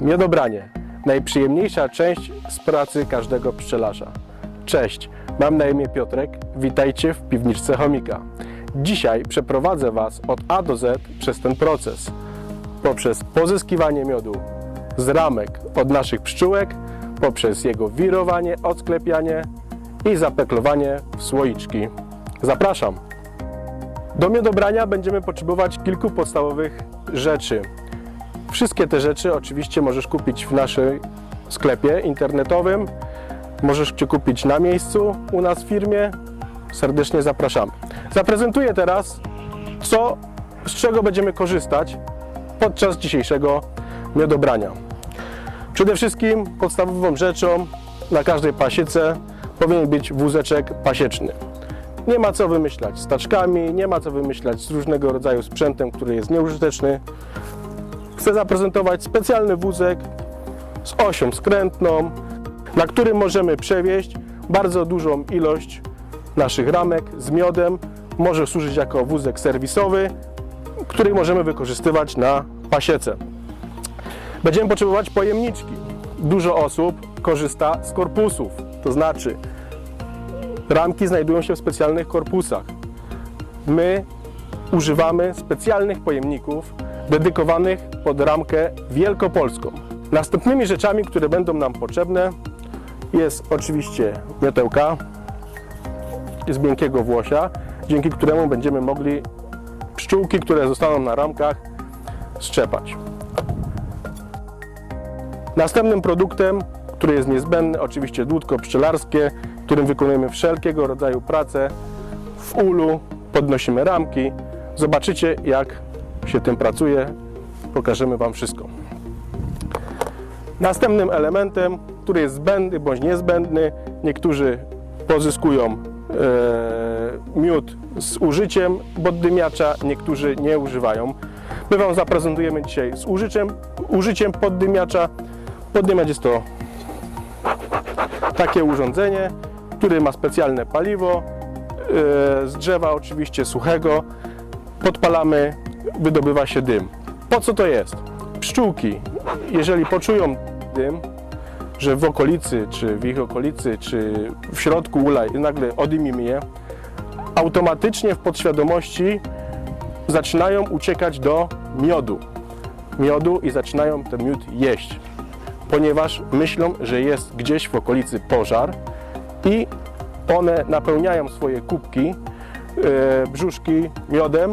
Miodobranie. Najprzyjemniejsza część z pracy każdego pszczelarza. Cześć, mam na imię Piotrek. Witajcie w piwniczce chomika. Dzisiaj przeprowadzę Was od A do Z przez ten proces. Poprzez pozyskiwanie miodu z ramek od naszych pszczółek, poprzez jego wirowanie, odsklepianie i zapeklowanie w słoiczki. Zapraszam! Do miodobrania będziemy potrzebować kilku podstawowych rzeczy. Wszystkie te rzeczy oczywiście możesz kupić w naszym sklepie internetowym. Możesz Cię kupić na miejscu u nas w firmie. Serdecznie zapraszamy. Zaprezentuję teraz, co, z czego będziemy korzystać podczas dzisiejszego miodobrania. Przede wszystkim podstawową rzeczą na każdej pasiece powinien być wózeczek pasieczny. Nie ma co wymyślać z taczkami, nie ma co wymyślać z różnego rodzaju sprzętem, który jest nieużyteczny. Chcę zaprezentować specjalny wózek z osią skrętną, na którym możemy przewieźć bardzo dużą ilość naszych ramek z miodem. Może służyć jako wózek serwisowy, który możemy wykorzystywać na pasiece. Będziemy potrzebować pojemniczki. Dużo osób korzysta z korpusów, to znaczy ramki znajdują się w specjalnych korpusach. My używamy specjalnych pojemników dedykowanych pod ramkę wielkopolską. Następnymi rzeczami, które będą nam potrzebne jest oczywiście miotełka z miękkiego włosia, dzięki któremu będziemy mogli pszczółki, które zostaną na ramkach, szczepać. Następnym produktem, który jest niezbędny, oczywiście dłutko pszczelarskie, którym wykonujemy wszelkiego rodzaju prace w ulu, podnosimy ramki. Zobaczycie, jak się tym pracuje. Pokażemy Wam wszystko. Następnym elementem, który jest zbędny bądź niezbędny, niektórzy pozyskują e, miód z użyciem poddymiacza, niektórzy nie używają. My Wam zaprezentujemy dzisiaj z użyciem, użyciem poddymiacza. Poddymiacz jest to takie urządzenie, które ma specjalne paliwo e, z drzewa oczywiście suchego. Podpalamy, wydobywa się dym. Po co to jest? Pszczółki, jeżeli poczują dym, że w okolicy, czy w ich okolicy, czy w środku ula nagle odymimy je, automatycznie w podświadomości zaczynają uciekać do miodu. Miodu i zaczynają ten miód jeść, ponieważ myślą, że jest gdzieś w okolicy pożar i one napełniają swoje kubki, e, brzuszki miodem.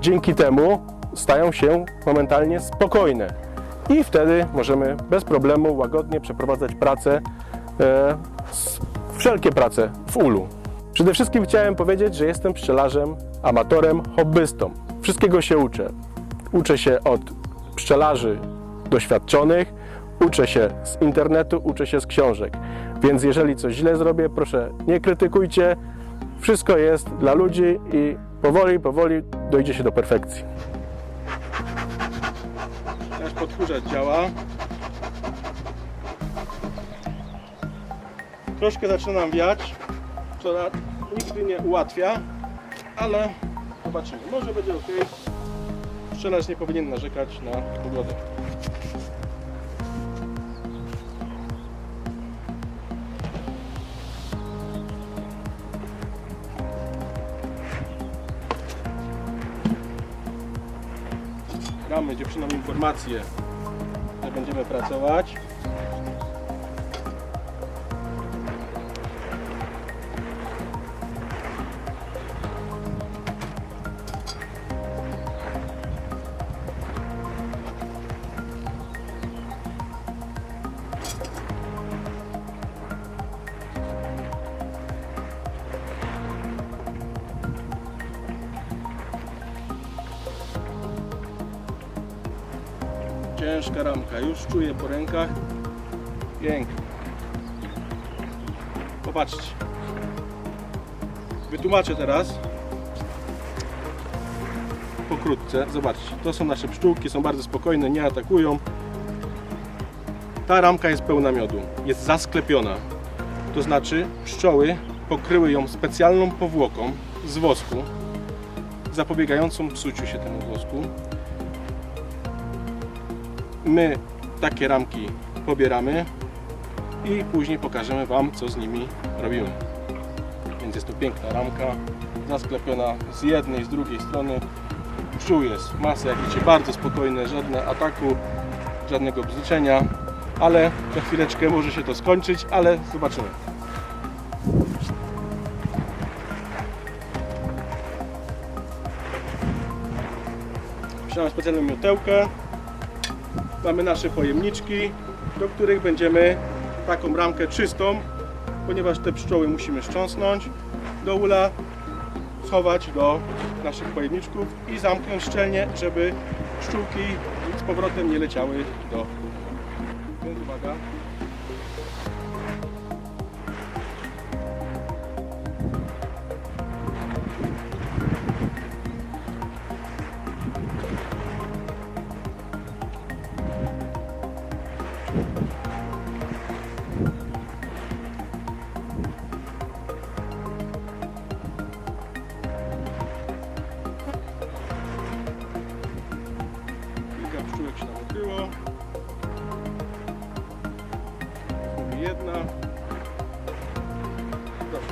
Dzięki temu stają się momentalnie spokojne i wtedy możemy bez problemu łagodnie przeprowadzać pracę, e, wszelkie prace w ulu. Przede wszystkim chciałem powiedzieć, że jestem pszczelarzem, amatorem, hobbystą. Wszystkiego się uczę. Uczę się od pszczelarzy doświadczonych, uczę się z internetu, uczę się z książek. Więc jeżeli coś źle zrobię, proszę nie krytykujcie. Wszystko jest dla ludzi i powoli, powoli dojdzie się do perfekcji. Nasz podchórzacz działa. Troszkę zaczyna nam wiać, co nigdy nie ułatwia, ale zobaczymy. Może będzie ok. Pszczelarz nie powinien narzekać na pogodę. Dziewczynom informację, że będziemy pracować. Już czuję po rękach. Pięknie. Popatrzcie. Wytłumaczę teraz. Pokrótce. Zobaczcie. To są nasze pszczółki, są bardzo spokojne, nie atakują. Ta ramka jest pełna miodu. Jest zasklepiona. To znaczy pszczoły pokryły ją specjalną powłoką z wosku, zapobiegającą psuciu się temu wosku. My takie ramki pobieramy i później pokażemy Wam, co z nimi robimy. Więc jest to piękna ramka, zasklepiona z jednej, z drugiej strony. Pszczół jest masę, jak widzicie, bardzo spokojne, żadne ataku, żadnego bzyczenia, ale za chwileczkę może się to skończyć, ale zobaczymy. Wziąłem specjalną miotełkę. Mamy nasze pojemniczki, do których będziemy taką ramkę czystą, ponieważ te pszczoły musimy szcząsnąć do ula, schować do naszych pojemniczków i zamknąć szczelnie, żeby pszczółki z powrotem nie leciały do.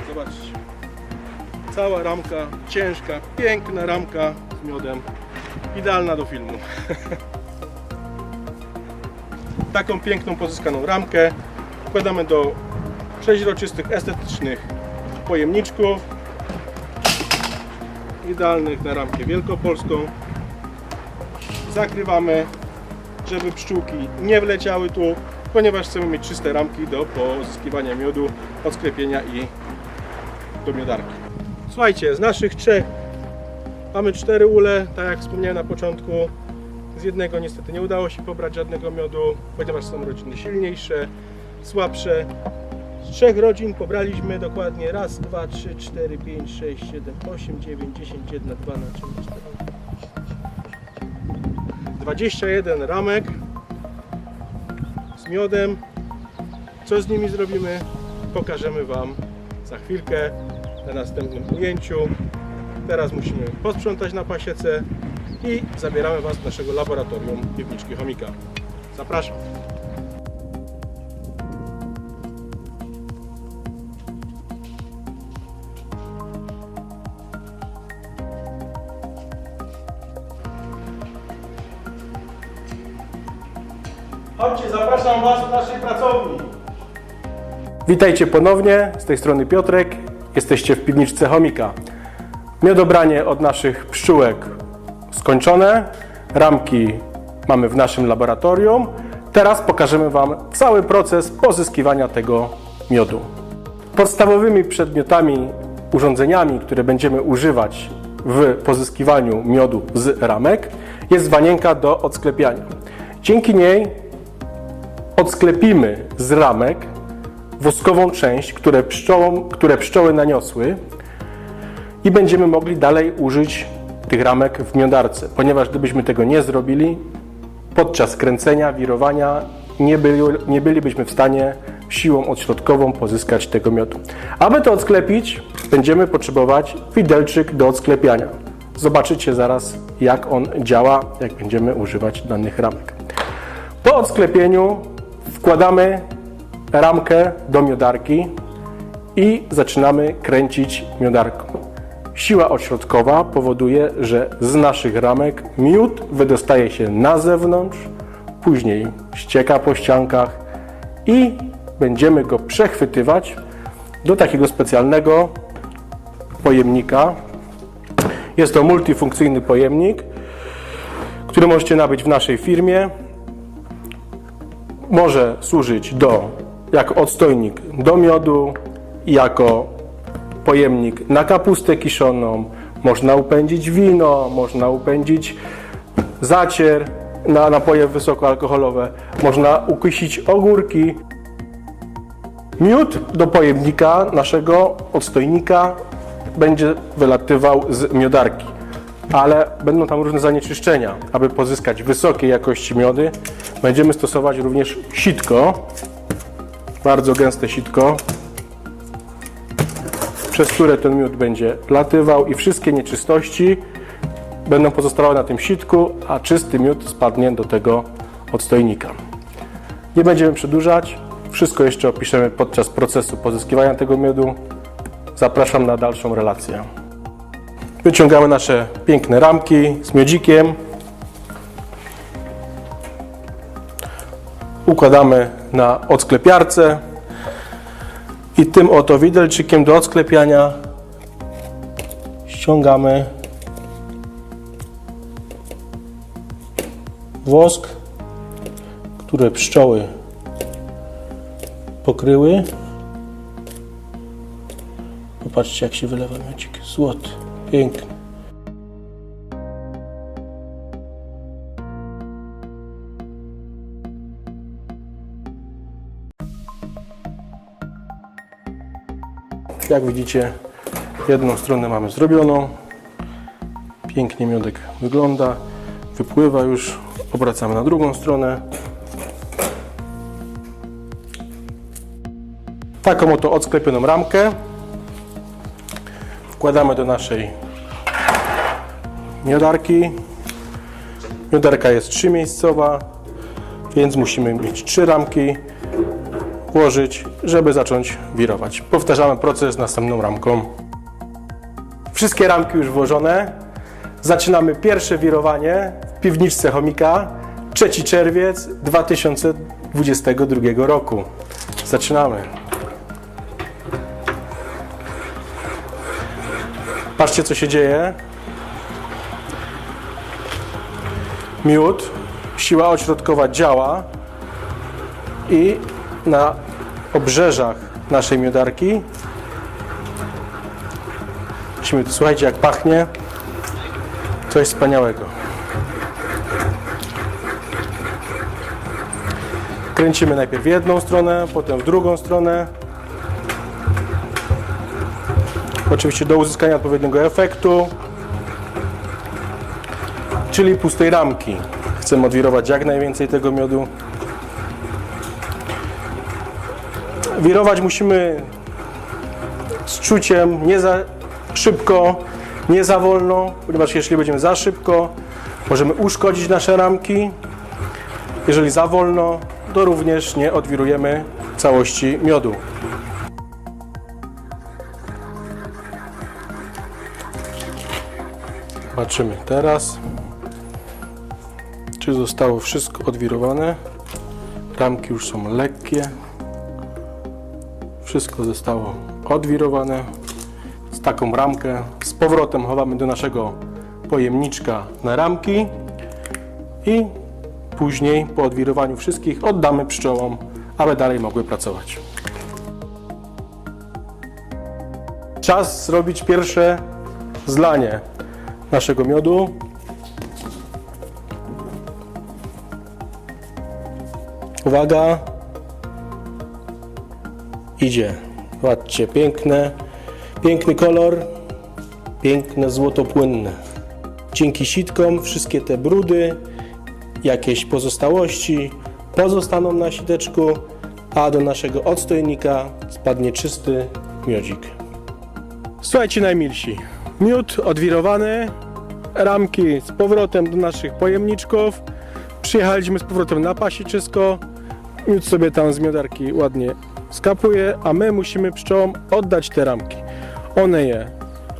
Zobaczcie. Cała ramka, ciężka, piękna ramka z miodem. Idealna do filmu. Taką piękną pozyskaną ramkę wkładamy do przeźroczystych, estetycznych pojemniczków. Idealnych na ramkę wielkopolską zakrywamy, żeby pszczółki nie wleciały tu, ponieważ chcemy mieć czyste ramki do pozyskiwania miodu, od sklepienia i miodarki. Słuchajcie, z naszych trzech mamy cztery ule, tak jak wspomniałem na początku. Z jednego niestety nie udało się pobrać żadnego miodu, ponieważ są rodziny silniejsze, słabsze. Z trzech rodzin pobraliśmy dokładnie raz, dwa, trzy, cztery, pięć, sześć, siedem, osiem, dziewięć, dziesięć, jedna, dwanaście, cztery, 21 ramek z miodem. Co z nimi zrobimy, pokażemy Wam za chwilkę na następnym ujęciu. Teraz musimy posprzątać na pasiece i zabieramy Was do naszego laboratorium piwniczki chomika. Zapraszam. Chodźcie, zapraszam Was do naszej pracowni. Witajcie ponownie, z tej strony Piotrek. Jesteście w piwniczce chomika. Miodobranie od naszych pszczółek skończone. Ramki mamy w naszym laboratorium. Teraz pokażemy Wam cały proces pozyskiwania tego miodu. Podstawowymi przedmiotami, urządzeniami, które będziemy używać w pozyskiwaniu miodu z ramek jest wanienka do odsklepiania. Dzięki niej odsklepimy z ramek woskową część, które, pszczołom, które pszczoły naniosły i będziemy mogli dalej użyć tych ramek w miodarce, ponieważ gdybyśmy tego nie zrobili, podczas kręcenia, wirowania nie, byli, nie bylibyśmy w stanie siłą odśrodkową pozyskać tego miodu. Aby to odsklepić, będziemy potrzebować widelczyk do odsklepiania. Zobaczycie zaraz, jak on działa, jak będziemy używać danych ramek. Po odsklepieniu wkładamy ramkę do miodarki i zaczynamy kręcić miodarką. Siła ośrodkowa powoduje, że z naszych ramek miód wydostaje się na zewnątrz, później ścieka po ściankach i będziemy go przechwytywać do takiego specjalnego pojemnika. Jest to multifunkcyjny pojemnik, który możecie nabyć w naszej firmie może służyć do, jako odstojnik do miodu, jako pojemnik na kapustę kiszoną, można upędzić wino, można upędzić zacier na napoje wysokoalkoholowe, można ukysić ogórki. Miód do pojemnika naszego odstojnika będzie wylatywał z miodarki, ale będą tam różne zanieczyszczenia. Aby pozyskać wysokiej jakości miody, będziemy stosować również sitko, bardzo gęste sitko, przez które ten miód będzie latywał i wszystkie nieczystości będą pozostawały na tym sitku, a czysty miód spadnie do tego odstojnika. Nie będziemy przedłużać. Wszystko jeszcze opiszemy podczas procesu pozyskiwania tego miodu. Zapraszam na dalszą relację. Wyciągamy nasze piękne ramki z miodzikiem. Układamy na odsklepiarce i tym oto widelczykiem do odsklepiania ściągamy wosk, które pszczoły pokryły. Popatrzcie jak się wylewa miodzik. Złoty, piękny. Jak widzicie, jedną stronę mamy zrobioną. Pięknie miodek wygląda. Wypływa już. Obracamy na drugą stronę. Taką oto odsklepioną ramkę wkładamy do naszej miodarki. Miodarka jest trzymiejscowa, więc musimy mieć trzy ramki włożyć, żeby zacząć wirować. Powtarzamy proces następną ramką. Wszystkie ramki już włożone. Zaczynamy pierwsze wirowanie w piwniczce chomika. 3 czerwiec 2022 roku. Zaczynamy. Patrzcie, co się dzieje. Miód, siła ośrodkowa działa i na obrzeżach naszej miodarki Musimy, słuchajcie, jak pachnie. Coś wspaniałego. Kręcimy najpierw w jedną stronę, potem w drugą stronę. Oczywiście do uzyskania odpowiedniego efektu, czyli pustej ramki. Chcemy odwirować jak najwięcej tego miodu. Wirować musimy z czuciem, nie za szybko, nie za wolno, ponieważ jeśli będziemy za szybko, możemy uszkodzić nasze ramki. Jeżeli za wolno, to również nie odwirujemy całości miodu. Zobaczymy teraz, czy zostało wszystko odwirowane. Ramki już są lekkie. Wszystko zostało odwirowane. Z taką ramkę z powrotem chowamy do naszego pojemniczka na ramki i później po odwirowaniu wszystkich oddamy pszczołom, aby dalej mogły pracować. Czas zrobić pierwsze zlanie naszego miodu. Uwaga. Idzie. Zobaczcie, piękne, piękny kolor, piękne złotopłynne. Dzięki sitkom wszystkie te brudy, jakieś pozostałości pozostaną na siteczku, a do naszego odstojnika spadnie czysty miodzik. Słuchajcie najmilsi, miód odwirowany, ramki z powrotem do naszych pojemniczków, przyjechaliśmy z powrotem na pasiczysko, miód sobie tam z miodarki ładnie skapuje, a my musimy pszczołom oddać te ramki. One je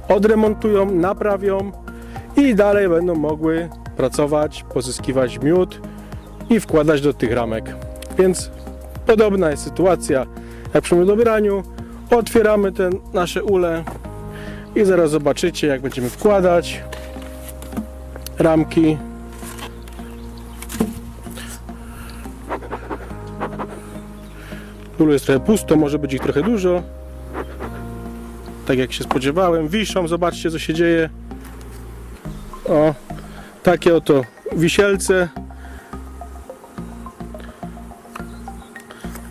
odremontują, naprawią i dalej będą mogły pracować, pozyskiwać miód i wkładać do tych ramek. Więc podobna jest sytuacja jak przy miodobieraniu. Otwieramy te nasze ule i zaraz zobaczycie jak będziemy wkładać ramki. Ulu jest trochę pusto, może być ich trochę dużo. Tak jak się spodziewałem. Wiszą, zobaczcie co się dzieje. O, takie oto wisielce.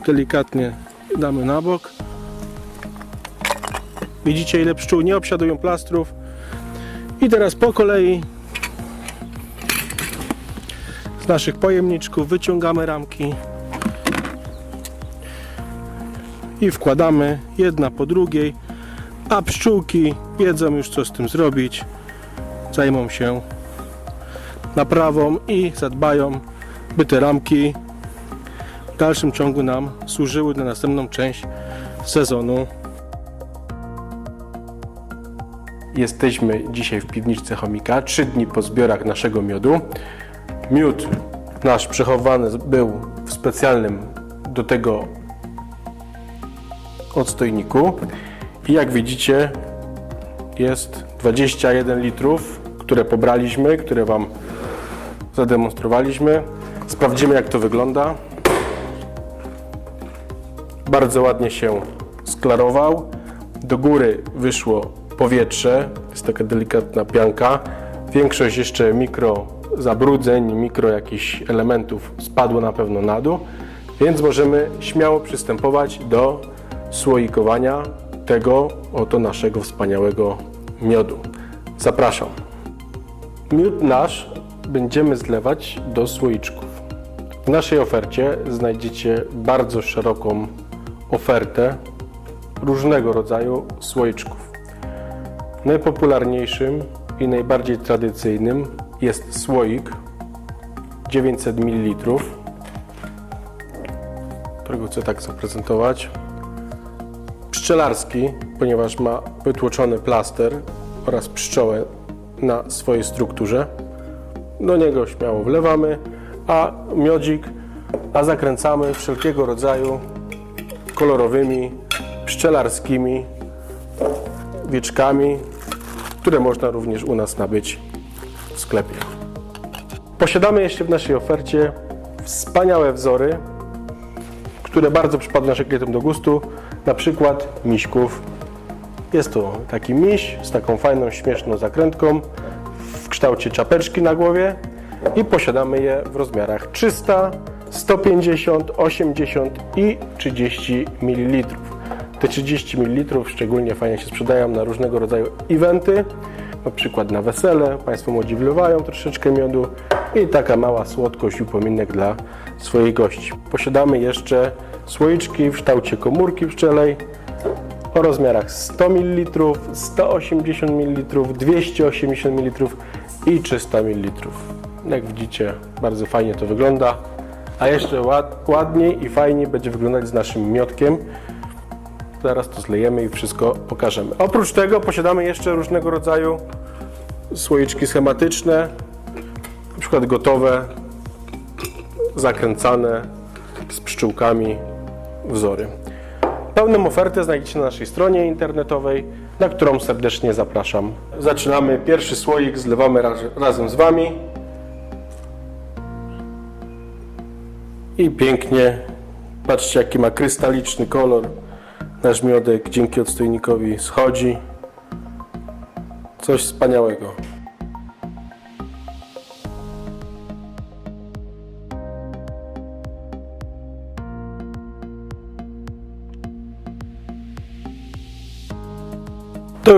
Delikatnie damy na bok. Widzicie ile pszczół nie obsiadują plastrów. I teraz po kolei z naszych pojemniczków wyciągamy ramki i wkładamy jedna po drugiej, a pszczółki wiedzą już co z tym zrobić. Zajmą się naprawą i zadbają, by te ramki w dalszym ciągu nam służyły na następną część sezonu. Jesteśmy dzisiaj w piwniczce chomika, trzy dni po zbiorach naszego miodu. Miód nasz przechowany był w specjalnym do tego odstojniku i jak widzicie jest 21 litrów, które pobraliśmy, które Wam zademonstrowaliśmy. Sprawdzimy jak to wygląda. Bardzo ładnie się sklarował. Do góry wyszło powietrze, jest taka delikatna pianka. Większość jeszcze mikro zabrudzeń, mikro jakichś elementów spadło na pewno na dół, więc możemy śmiało przystępować do słoikowania tego oto naszego wspaniałego miodu. Zapraszam. Miód nasz będziemy zlewać do słoiczków. W naszej ofercie znajdziecie bardzo szeroką ofertę różnego rodzaju słoiczków. Najpopularniejszym i najbardziej tradycyjnym jest słoik 900 ml, którego chcę tak zaprezentować. Pszczelarski, ponieważ ma wytłoczony plaster oraz pszczołę na swojej strukturze. Do niego śmiało wlewamy, a miodzik, a zakręcamy wszelkiego rodzaju kolorowymi, pszczelarskimi wieczkami, które można również u nas nabyć w sklepie. Posiadamy jeszcze w naszej ofercie wspaniałe wzory, które bardzo przypadły naszym klientem do gustu, na przykład miśków. Jest to taki miś z taką fajną, śmieszną zakrętką w kształcie czapeczki na głowie i posiadamy je w rozmiarach 300, 150, 80 i 30 ml. Te 30 ml szczególnie fajnie się sprzedają na różnego rodzaju eventy, na przykład na wesele. Państwo młodzi wlewają troszeczkę miodu i taka mała słodkość upominek dla swoich gości. Posiadamy jeszcze słoiczki w kształcie komórki pszczelej o rozmiarach 100 ml, 180 ml, 280 ml i 300 ml. Jak widzicie, bardzo fajnie to wygląda. A jeszcze ład, ładniej i fajniej będzie wyglądać z naszym miodkiem. Zaraz to zlejemy i wszystko pokażemy. Oprócz tego posiadamy jeszcze różnego rodzaju słoiczki schematyczne, na przykład gotowe, zakręcane z pszczółkami wzory. Pełną ofertę znajdziecie na naszej stronie internetowej, na którą serdecznie zapraszam. Zaczynamy pierwszy słoik, zlewamy raz, razem z Wami. I pięknie, patrzcie jaki ma krystaliczny kolor. Nasz miodek dzięki odstojnikowi schodzi. Coś wspaniałego.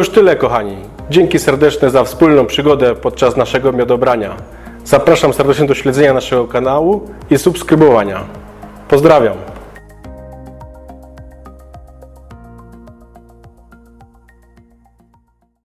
Już tyle, kochani. Dzięki serdeczne za wspólną przygodę podczas naszego miodobrania. Zapraszam serdecznie do śledzenia naszego kanału i subskrybowania. Pozdrawiam.